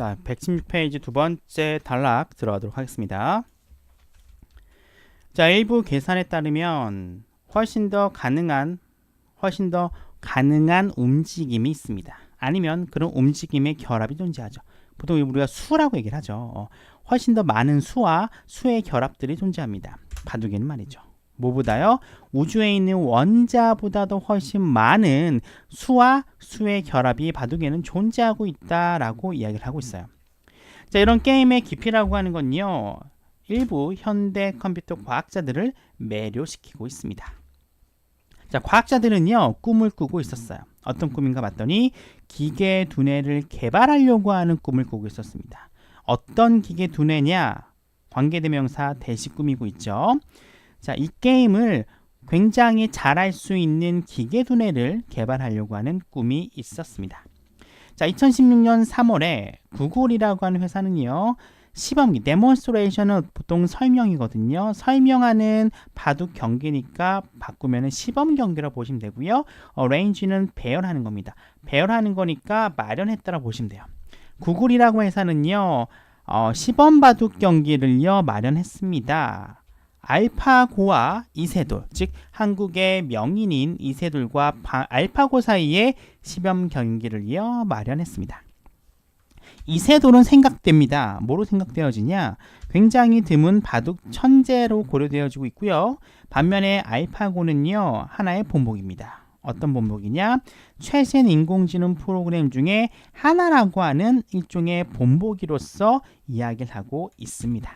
자, 116페이지 두 번째 단락 들어가도록 하겠습니다. 자, 일부 계산에 따르면 훨씬 더 가능한 훨씬 더 가능한 움직임이 있습니다. 아니면 그런 움직임의 결합이 존재하죠. 보통 우리가 수라고 얘기를 하죠. 어, 훨씬 더 많은 수와 수의 결합들이 존재합니다. 바둑에는 말이죠. 뭐보다요? 우주에 있는 원자보다도 훨씬 많은 수와 수의 결합이 바둑에는 존재하고 있다라고 이야기를 하고 있어요. 자, 이런 게임의 깊이라고 하는 건요. 일부 현대 컴퓨터 과학자들을 매료시키고 있습니다. 자, 과학자들은요, 꿈을 꾸고 있었어요. 어떤 꿈인가 봤더니 기계 두뇌를 개발하려고 하는 꿈을 꾸고 있었습니다. 어떤 기계 두뇌냐? 관계대명사 대시 꾸미고 있죠. 자, 이 게임을 굉장히 잘할 수 있는 기계 두뇌를 개발하려고 하는 꿈이 있었습니다. 자, 2016년 3월에 구글이라고 하는 회사는요. 시범기 데몬스트레이션은 보통 설명이거든요. 설명하는 바둑 경기니까 바꾸면은 시범 경기라 보시면 되고요. 어, 레인지는 배열하는 겁니다. 배열하는 거니까 마련했다라 보시면 돼요. 구글이라고 회사는요. 어, 시범 바둑 경기를요 마련했습니다. 알파고와 이세돌, 즉 한국의 명인인 이세돌과 바- 알파고 사이에 시범 경기를요 마련했습니다. 이세돌은 생각됩니다. 뭐로 생각되어지냐? 굉장히 드문 바둑 천재로 고려되어지고 있고요. 반면에 알파고는요 하나의 본보기입니다. 어떤 본보기냐? 최신 인공지능 프로그램 중에 하나라고 하는 일종의 본보기로서 이야기를 하고 있습니다.